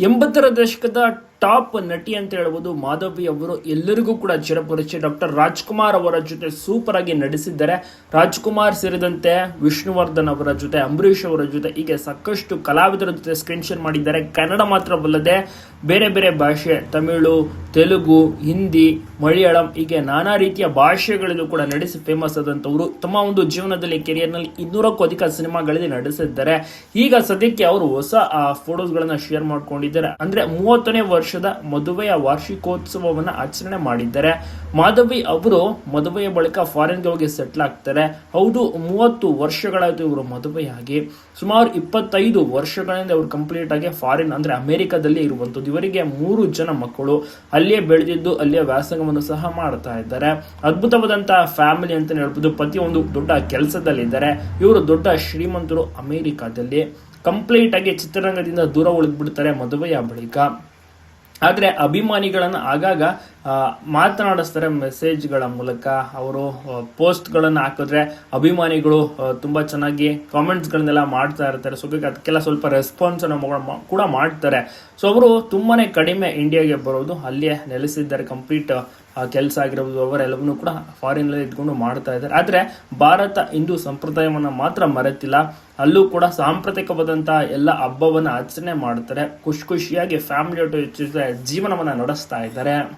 ಎಂಬತ್ತರ ದಶಕದ ಟಾಪ್ ನಟಿ ಅಂತ ಹೇಳ್ಬೋದು ಮಾಧವಿ ಅವರು ಎಲ್ಲರಿಗೂ ಕೂಡ ಚಿರಪರಿಚಯ ಡಾಕ್ಟರ್ ರಾಜ್ಕುಮಾರ್ ಅವರ ಜೊತೆ ಸೂಪರ್ ಆಗಿ ನಡೆಸಿದ್ದಾರೆ ರಾಜ್ಕುಮಾರ್ ಸೇರಿದಂತೆ ವಿಷ್ಣುವರ್ಧನ್ ಅವರ ಜೊತೆ, ಅಂಬರೀಷ್ ಅವರ ಜೊತೆ ಹೀಗೆ ಸಾಕಷ್ಟು ಕಲಾವಿದರ ಜೊತೆ ಸ್ಕ್ರೀನ್ ಶೇರ್ ಮಾಡಿದ್ದಾರೆ. ಕನ್ನಡ ಮಾತ್ರವಲ್ಲದೆ ಬೇರೆ ಬೇರೆ ಭಾಷೆ, ತಮಿಳು, ತೆಲುಗು, ಹಿಂದಿ, ಮಲಯಾಳಂ ಹೀಗೆ ನಾನಾ ರೀತಿಯ ಭಾಷೆಗಳಲ್ಲೂ ಕೂಡ ನಡೆಸಿ ಫೇಮಸ್ ಆದಂಥವರು. ತಮ್ಮ ಒಂದು ಜೀವನದಲ್ಲಿ ಕೆರಿಯರ್ನಲ್ಲಿ ಇನ್ನೂರಕ್ಕೂ ಅಧಿಕ ಸಿನಿಮಾಗಳಲ್ಲಿ ನಡೆಸಿದ್ದಾರೆ ಈಗ ಸದ್ಯಕ್ಕೆ ಅವರು ಹೊಸ ಫೋಟೋಸ್ಗಳನ್ನ ಶೇರ್ ಮಾಡ್ಕೊಂಡಿದ್ದಾರೆ. ಅಂದ್ರೆ ಮೂವತ್ತನೇ ವರ್ಷದ ಮದುವೆಯ ವಾರ್ಷಿಕೋತ್ಸವವನ್ನು ಆಚರಣೆ ಮಾಡಿದ್ದಾರೆ. ಮಾಧವಿ ಅವರು ಮದುವೆಯ ಬಳಿಕ ಫಾರಿನ್ಗೆ ಹೋಗಿ ಸೆಟ್ಲ್ ಆಗ್ತಾರೆ. ಹೌದು, ಮೂವತ್ತು ವರ್ಷಗಳಾಯಿತು ಇವರು ಮದುವೆಯಾಗಿ. ಸುಮಾರು ಇಪ್ಪತ್ತೈದು ವರ್ಷಗಳಿಂದ ಅವರು ಕಂಪ್ಲೀಟ್ ಆಗಿ ಫಾರಿನ್ ಅಂದ್ರೆ ಅಮೆರಿಕದಲ್ಲಿ ಇರುವಂತದ್ದು ಇವರಿಗೆ ಮೂರು ಜನ ಮಕ್ಕಳು ಅಲ್ಲಿಯೇ ಬೆಳೆದಿದ್ದು ಅಲ್ಲಿಯೇ ವ್ಯಾಸಂಗವನ್ನು ಸಹ ಮಾಡ್ತಾ ಇದ್ದಾರೆ. ಅದ್ಭುತವಾದಂತಹ ಫ್ಯಾಮಿಲಿ ಅಂತ ಹೇಳ್ಬೋದು. ಪತಿ ಒಂದು ದೊಡ್ಡ ಕೆಲಸದಲ್ಲಿದ್ದಾರೆ. ಇವರು ದೊಡ್ಡ ಶ್ರೀಮಂತರು ಅಮೆರಿಕಾದಲ್ಲಿ. ಕಂಪ್ಲೀಟ್ ಆಗಿ ಚಿತ್ರರಂಗದಿಂದ ದೂರ ಉಳಿದ್ಬಿಡ್ತಾರೆ ಮದುವೆಯ ಬಳಿಕ. ಆದರೆ ಅಭಿಮಾನಿಗಳನ್ನು ಆಗಾಗ ಮಾತನಾಡಿಸ್ತಾರೆ ಮೆಸೇಜ್ಗಳ ಮೂಲಕ ಅವರು ಪೋಸ್ಟ್ಗಳನ್ನು ಹಾಕಿದ್ರೆ ಅಭಿಮಾನಿಗಳು ತುಂಬ ಚೆನ್ನಾಗಿ ಕಾಮೆಂಟ್ಸ್ಗಳನ್ನೆಲ್ಲ ಮಾಡ್ತಾ ಇರ್ತಾರೆ. ಸೊ ಅದಕ್ಕೆಲ್ಲ ಸ್ವಲ್ಪ ರೆಸ್ಪಾನ್ಸ್ ಕೂಡ ಮಾಡ್ತಾರೆ. ಸೊ ಅವರು ತುಂಬಾ ಕಡಿಮೆ ಇಂಡಿಯಾಗೆ ಬರೋದು, ಅಲ್ಲಿಯೇ ನೆಲೆಸಿದ್ದಾರೆ ಕಂಪ್ಲೀಟ್ ಕೆಲಸ ಆಗಿರ್ಬೋದು, ಅವರೆಲ್ಲವನ್ನೂ ಕೂಡ ಫಾರಿನ್ ಇದ್ಕೊಂಡು ಮಾಡ್ತಾ ಇದ್ದಾರೆ. ಆದರೆ, ಭಾರತ ಹಿಂದೂ ಸಂಪ್ರದಾಯವನ್ನು ಮಾತ್ರ ಮರೆತಿಲ್ಲ. ಅಲ್ಲೂ ಕೂಡ ಸಾಂಪ್ರದಾಯಿಕವಾದಂತಹ ಎಲ್ಲ ಹಬ್ಬವನ್ನು ಆಚರಣೆ ಮಾಡ್ತಾರೆ. ಖುಷಿ ಖುಷಿಯಾಗಿ ಫ್ಯಾಮಿಲಿ ಜೊತೆ ಜೀವನವನ್ನು ನಡೆಸ್ತಾ ಇದ್ದಾರೆ.